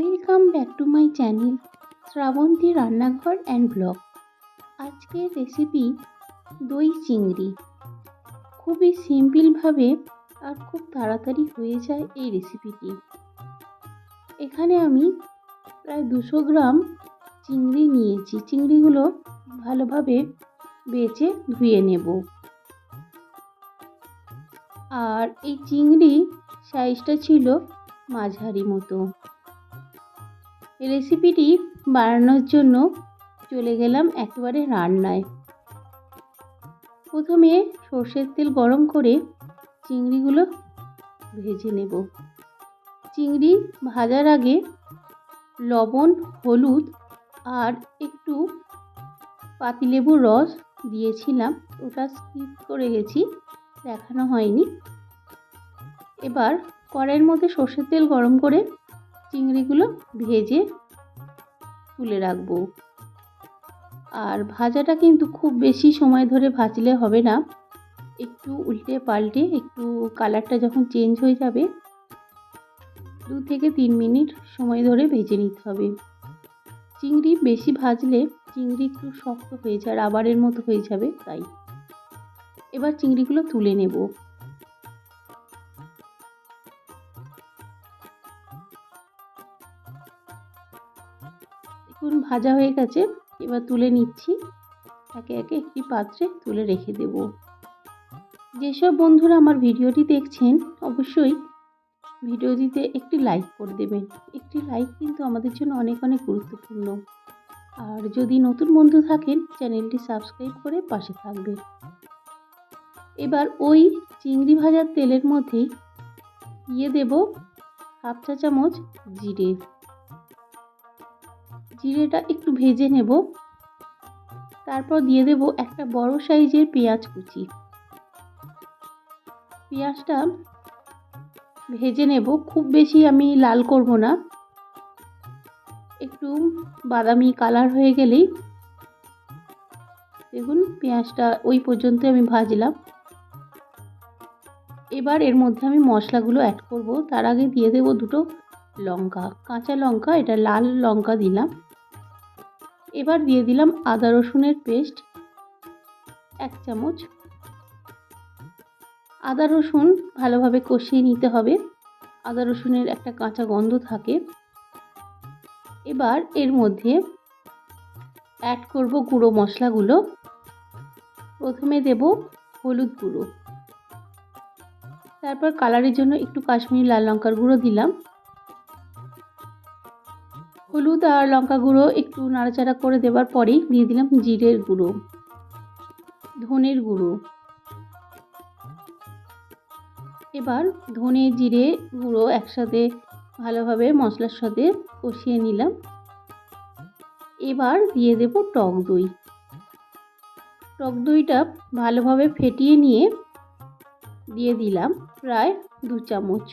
Welcome back to my channel Shrabanti রান্নাঘর and blog আজকের recipe দই চিংড়ি। খুবই সিম্পলভাবে আর খুব তাড়াতাড়ি হয়ে যায় এই রেসিপিটি এখানে আমি প্রায় দুশো গ্রাম চিংড়ি নিয়েছি। চিংড়িগুলো ভালোভাবে বেছে ধুয়ে নেব। আর এই চিংড়ি সাইজটা ছিল মাঝারি মতো। রেসিপিটি বানানোর জন্য চলে গেলাম একেবারে রান্নায়। প্রথমে সর্ষের তেল গরম করে চিংড়িগুলো ভেজে নেব। চিংড়ি ভাজার আগে লবণ, হলুদ আর একটু পাতিলেবুর রস দিয়েছিলাম। ওটা স্কিপ করে গেছি, দেখানো হয়নি। এবার কড়াইয়ের মধ্যে সর্ষের তেল গরম করে চিংড়িগুলো ভেজে তুলে রাখব। আর ভাজাটা কিন্তু খুব বেশি সময় ধরে ভাজলে হবে না। একটু উল্টে পাল্টে একটু কালারটা যখন চেঞ্জ হয়ে যাবে, দু থেকে তিন মিনিট সময় ধরে ভেজে নিতে হবে। চিংড়ি বেশি ভাজলে চিংড়ি একটু শক্ত হয়ে যায় রাবারের মতো হয়ে যাবে, তাই। এবার চিংড়িগুলো তুলে নেব। ভাজা হয়ে গেছে, এবার তুলে নিচ্ছি। একে একে একটি পাত্রে তুলে রেখে দেব। যেসব বন্ধুরা আমার ভিডিওটি দেখছেন, অবশ্যই ভিডিওটিতে একটি লাইক করে দেবেন। একটি লাইক কিন্তু আমাদের জন্য অনেক অনেক গুরুত্বপূর্ণ। আর যদি নতুন বন্ধু থাকেন, চ্যানেলটি সাবস্ক্রাইব করে পাশে থাকবে এবার ওই চিংড়ি ভাজার তেলের মধ্যেই দিয়ে দেব হাফ চা চামচ জিরে। জিরেটা একটু ভেজে নেব। তারপর দিয়ে দেব একটা বড় সাইজের পেঁয়াজ কুচি। পেঁয়াজটা ভেজে নেব, খুব বেশি আমি লাল করব না। একটু বাদামি কালার হয়ে গেলেই দেখুন পেঁয়াজটা ওই পর্যন্ত আমি ভাজলাম। এবার এর মধ্যে আমি মশলাগুলো অ্যাড করব। তার আগে দিয়ে দেব দুটো লঙ্কা, কাঁচা লঙ্কা, এটা লাল লঙ্কা দিলাম। এবার দিয়ে দিলাম আদা রসুনের পেস্ট, এক চামচ। আদা রসুন ভালোভাবে কষিয়ে নিতে হবে, আদা রসুনের একটা কাঁচা গন্ধ থাকে। এবার এর মধ্যে অ্যাড করব গুঁড়ো মশলাগুলো। প্রথমে দেব হলুদ গুঁড়ো। তারপর কালারের জন্য একটু কাশ্মীরি লাল লঙ্কার গুঁড়ো দিলাম। হলুদ আর লঙ্কা গুঁড়ো একটু নাড়াচাড়া করে দেওয়ার পরেই দিয়ে দিলাম জিরের গুঁড়ো, ধনের গুঁড়ো। এবার ধনে জিরে গুঁড়ো একসাথে ভালোভাবে মশলার সাথে কষিয়ে নিলাম। এবার দিয়ে দেব টক দই। টক দইটা ভালোভাবে ফেটিয়ে নিয়ে দিয়ে দিলাম প্রায় দু চামচ।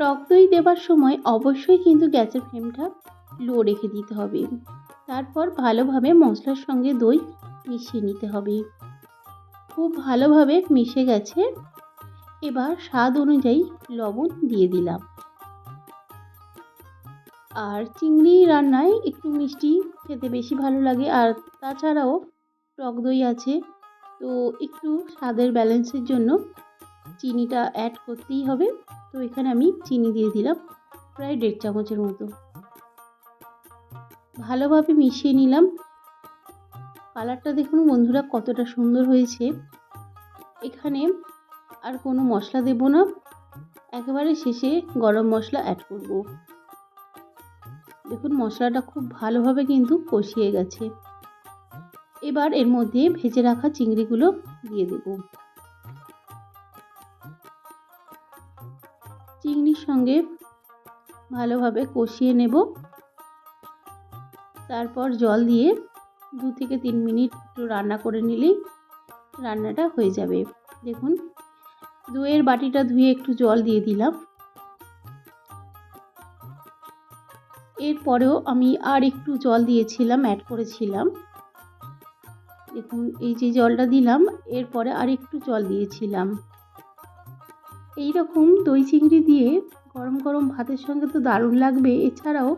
টক দই দেবার সময় অবশ্যই কিন্তু গ্যাসের ফ্লেমটা লো রেখে দিতে হবে। তারপর ভালোভাবে মশলার সঙ্গে দই মিশিয়ে নিতে হবে। খুব ভালোভাবে মিশে গেছে। এবার স্বাদ অনুযায়ী লবণ দিয়ে দিলাম। আর চিংড়ি রান্নায় একটু মিষ্টি খেতে বেশি ভালো লাগে। আর তাছাড়াও টক দই আছে। তো একটু স্বাদের ব্যালেন্সের জন্য চিনিটা অ্যাড করতেই হবে। তো এখানে আমি চিনি দিয়ে দিলাম প্রায় দেড় চামচের মতো। ভালোভাবে মিশিয়ে নিলাম। কালারটা দেখুন বন্ধুরা কতটা সুন্দর হয়েছে। এখানে আর কোনো মশলা দেব না। একেবারে শেষে গরম মশলা অ্যাড করব। দেখুন মশলাটা খুব ভালোভাবে কিন্তু কষিয়ে গেছে। এবার এর মধ্যে ভেজে রাখা চিংড়িগুলো দিয়ে দেব। চিংড়ির সঙ্গে ভালোভাবে কষিয়ে নেব। তারপর জল দিয়ে দু থেকে তিন মিনিট একটু রান্না করে নিলেই রান্নাটা হয়ে যাবে। দেখুন, দইয়ের বাটিটা ধুয়ে একটু জল দিয়ে দিলাম। এরপরেও আমি আর একটু জল দিয়েছিলাম অ্যাড করেছিলাম। দেখুন, এই যে জলটা দিলাম, এরপরে আর একটু জল দিয়েছিলাম। এই রকম দই চিংড়ি দিয়ে গরম গরম ভাতের সঙ্গে তো দারুণ লাগবে। এছাড়াও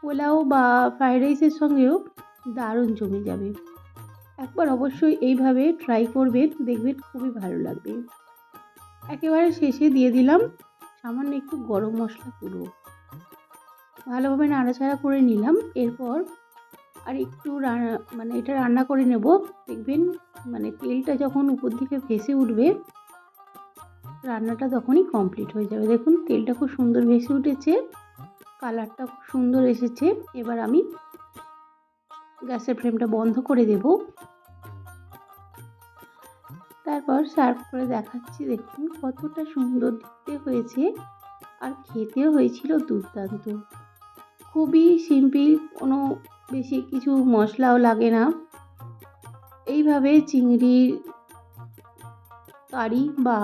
পোলাও বা ফ্রাইড রাইসের সঙ্গেও দারুণ জমে যাবে। একবার অবশ্যই এইভাবে ট্রাই করবেন, দেখবেন খুবই ভালো লাগবে। একেবারে শেষে দিয়ে দিলাম সামান্য একটু গরম মশলা গুঁড়ো। ভালোভাবে নাড়াচাড়া করে নিলাম, এরপর আর একটু মানে এটা রান্না করে নেব। দেখবেন মানে তেলটা যখন উপর দিকে ভেসে উঠবে রান্নাটা তখনই কমপ্লিট হয়ে যাবে। দেখুন, তেলটা খুব সুন্দর ভেসে উঠেছে কালারটা খুব সুন্দর এসেছে। এবার আমি গ্যাসের ফ্লেমটা বন্ধ করে দেব। তারপর সার্ভ করে দেখাচ্ছি, দেখুন কতটা সুন্দর দেখতে হয়েছে আর খেতেও হয়েছিল দুর্দান্ত। খুবই সিম্পল কোনো বেশি কিছু মশলাও লাগে না। এইভাবে চিংড়ির কারি বা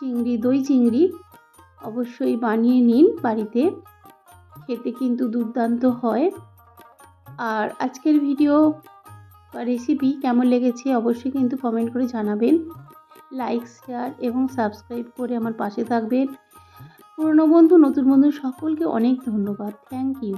চিংড়ি, দই চিংড়ি অবশ্যই বানিয়ে নিন বাড়িতে। খেতে কিন্তু দুর্দান্ত হয়। আর আজকের ভিডিও বা রেসিপি কেমন লেগেছে অবশ্যই কিন্তু কমেন্ট করে জানাবেন। লাইক শেয়ার এবং সাবস্ক্রাইব করে আমার পাশে থাকবেন। পুরনো বন্ধু, নতুন বন্ধু সকলকে অনেক ধন্যবাদ। Thank you